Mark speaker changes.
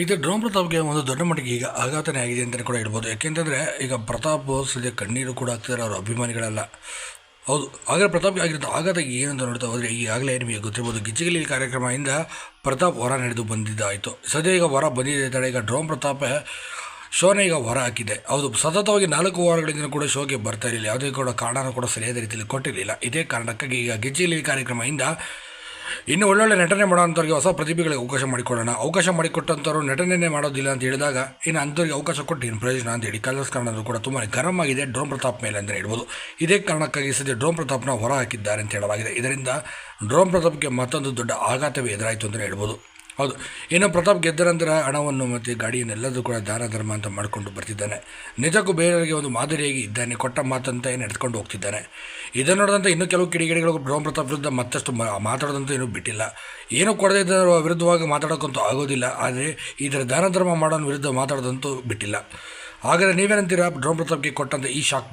Speaker 1: ಇದು ಡ್ರೋನ್ ಪ್ರತಾಪ್ಗೆ ಒಂದು ದೊಡ್ಡ ಮಟ್ಟಿಗೆ ಈಗ ಆಘಾತನೇ ಆಗಿದೆ ಅಂತಲೇ ಕೂಡ ಹೇಳ್ಬೋದು. ಯಾಕೆಂತಂದರೆ ಈಗ ಪ್ರತಾಪ್ ಸದ್ಯ ಕಣ್ಣೀರು ಕೂಡ ಆಗ್ತಿದ್ದಾರೆ ಅವರ ಅಭಿಮಾನಿಗಳೆಲ್ಲ. ಹೌದು ಆಗ ಪ್ರತಾಪ್ಗೆ ಆಗಿರೋದು ಆಘಾತ ಏನಂತ ನೋಡ್ತಾ ಹೋದರೆ ಈಗಾಗಲೇ ನಿಮಗೆ ಗೊತ್ತಿರ್ಬೋದು, ಗಿಜ್ಜಿಗಲಿ ಕಾರ್ಯಕ್ರಮದಿಂದ ಪ್ರತಾಪ್ ಹೊರ ನಡೆದು ಬಂದಿದ್ದಾಯಿತು. ಸದ್ಯ ಈಗ ಹೊರ ಬಂದಿದೆ ತಡೆ ಈಗ ಡ್ರೋನ್ ಪ್ರತಾಪ್ ಶೋನೇ ಈಗ ಹೊರ ಹಾಕಿದೆ. ಹೌದು, ಸತತವಾಗಿ ನಾಲ್ಕು ವಾರಗಳಿಂದ ಕೂಡ ಶೋಗೆ ಬರ್ತಾ ಇರಲಿಲ್ಲ. ಯಾವುದೇ ಕೂಡ ಕಾರಣನೂ ಕೂಡ ಸರಿಯಾದ ರೀತಿಯಲ್ಲಿ ಕೊಟ್ಟಿರಲಿಲ್ಲ. ಇದೇ ಕಾರಣಕ್ಕಾಗಿ ಈಗ ಗಿಜ್ಜಿಗಲಿ ಕಾರ್ಯಕ್ರಮದಿಂದ ಇನ್ನು ಒಳ್ಳೊಳ್ಳೆ ನಟನೆ ಮಾಡೋವಂಥವ್ರಿಗೆ ಹೊಸ ಪ್ರತಿಭೆಗಳಿಗೆ ಅವಕಾಶ ಮಾಡಿಕೊಡೋಣ. ಅವಕಾಶ ಮಾಡಿಕೊಟ್ಟಂಥವ್ರು ನಟನೆಯೇ ಮಾಡೋದಿಲ್ಲ ಅಂತ ಹೇಳಿದಾಗ, ಇನ್ನು ಅಂಥವ್ರಿಗೆ ಅವಕಾಶ ಕೊಟ್ಟು ಏನು ಪ್ರಯೋಜನ ಅಂತ ಹೇಳಿ ಕಲರ್ಸ್ ಕಾರಣದ್ದು ಕೂಡ ತುಂಬಾ ಗರಂ ಆಗಿದೆ ಡ್ರೋನ್ ಪ್ರತಾಪ್ ಮೇಲೆ ಅಂತ ಹೇಳ್ಬೋದು. ಇದೇ ಕಾರಣಕ್ಕಾಗಿ ಸದ್ಯ ಡ್ರೋನ್ ಪ್ರತಾಪ್ನ ಹೊರ ಹಾಕಿದ್ದಾರೆ ಅಂತ ಹೇಳಲಾಗಿದೆ. ಇದರಿಂದ ಡ್ರೋನ್ ಪ್ರತಾಪ್ಗೆ ಮತ್ತೊಂದು ದೊಡ್ಡ ಆಘಾತವೇ ಎದುರಾಯಿತು ಅಂತಲೇ ಹೇಳ್ಬೋದು. ಹೌದು. ಇನ್ನು ಪ್ರತಾಪ್ ಗೆದ್ದ ನಂತರ ಹಣವನ್ನು ಮತ್ತು ಗಾಡಿಯನ್ನೆಲ್ಲದೂ ಕೂಡ ದಾನ ಧರ್ಮ ಅಂತ ಮಾಡಿಕೊಂಡು ಬರ್ತಿದ್ದಾನೆ. ನಿಜಕ್ಕೂ ಬೇರೆಯವರಿಗೆ ಒಂದು ಮಾದರಿಯಾಗಿ ಇದ್ದಾನೆ, ಕೊಟ್ಟ ಮಾತಂತ ನಡೆದುಕೊಂಡು ಹೋಗ್ತಿದ್ದಾನೆ. ಇದನ್ನು ನೋಡಿದಂಥ ಇನ್ನೂ ಕೆಲವು ಕಿಡಿಗೇಡಿಗಳು ಡ್ರೋನ್ ಪ್ರತಾಪ್ ವಿರುದ್ಧ ಮತ್ತಷ್ಟು ಮಾತಾಡೋದಂತೂ ಇನ್ನೂ ಬಿಟ್ಟಿಲ್ಲ. ಏನೂ ಕೊಡದೇ ಇದ್ದವರ ವಿರುದ್ಧವಾಗಿ ಮಾತಾಡೋಕ್ಕಂತೂ ಆಗೋದಿಲ್ಲ, ಆದರೆ ಇದರ ದಾನ ಧರ್ಮ ಮಾಡೋನ ವಿರುದ್ಧ ಮಾತಾಡೋದಂತೂ ಬಿಟ್ಟಿಲ್ಲ. ಹಾಗಾದರೆ ನೀವೇನಂತೀರಾ ಡ್ರೋಮ್ ಪ್ರತಾಪ್ಗೆ ಕೊಟ್ಟಂಥ ಈ ಶಾಕ್